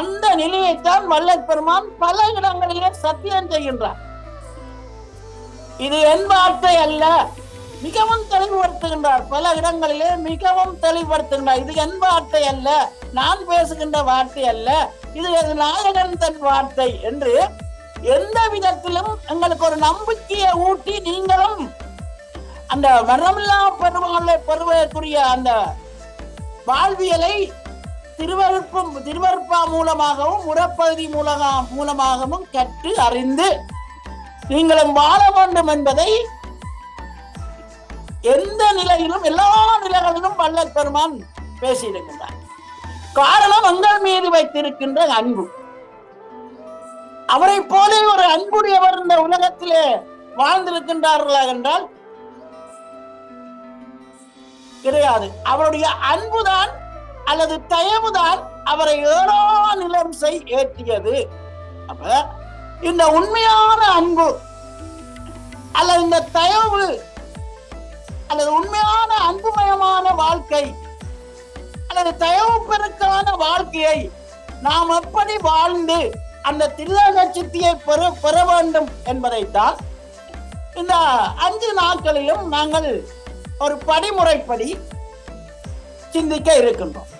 அந்த நிலையைத்தான் வள்ளல் பெருமான் பல இடங்களிலே சத்தியம் செய்கின்றார். இது என் வார்த்தை அல்ல மிகவும் தெளிவுபடுத்துகின்றார். பல இடங்களிலே மிகவும் தெளிவுபடுத்துகின்றார். இது என் வார்த்தை அல்ல நான் பேசுகின்ற வார்த்தை அல்ல இது என் நாயகன் தன் வார்த்தை என்று எந்த விதத்திலும் எங்களுக்கு ஒரு நம்பிக்கையை ஊட்டி நீங்களும் அந்த மரணமில்லா பெருமாளை பெறுவதற்குரிய அந்த வாழ்வியலை திருவருப்பம் திருவருப்பா மூலமாகவும் உரப்பகுதி மூலக மூலமாகவும் கற்று அறிந்து நீங்களும் வாழ வேண்டும் என்பதை எந்த நிலையிலும் எல்லா நிலைகளிலும் வள்ளல் பெருமான் பேசியிருக்கின்றார். காரணம் எங்கள் மீது வைத்திருக்கின்ற அன்பு. அவரை போல ஒரு அன்புடையவர் இந்த உலகத்திலே வாழ்ந்திருக்கின்றார்களா என்றால் கிடையாது. அவருடைய அன்புதான் அல்லது தயவுதான் அவரை ஏழோ நிலம் செய் ஏற்றியது. அப்ப இந்த உண்மையான அன்பு அல்லது இந்த தயவு அல்லது உண்மையான அன்புமயமான வாழ்க்கை அல்லது தயவு பெருக்கான வாழ்க்கையை நாம் எப்படி வாழ்ந்து அந்த தில்லக சித்தியை பெற பெற வேண்டும் என்பதைத்தான் இந்த அஞ்சு நாட்களிலும் நாங்கள் ஒரு படிமுறைப்படி சிந்திக்க இருக்கின்றோம்.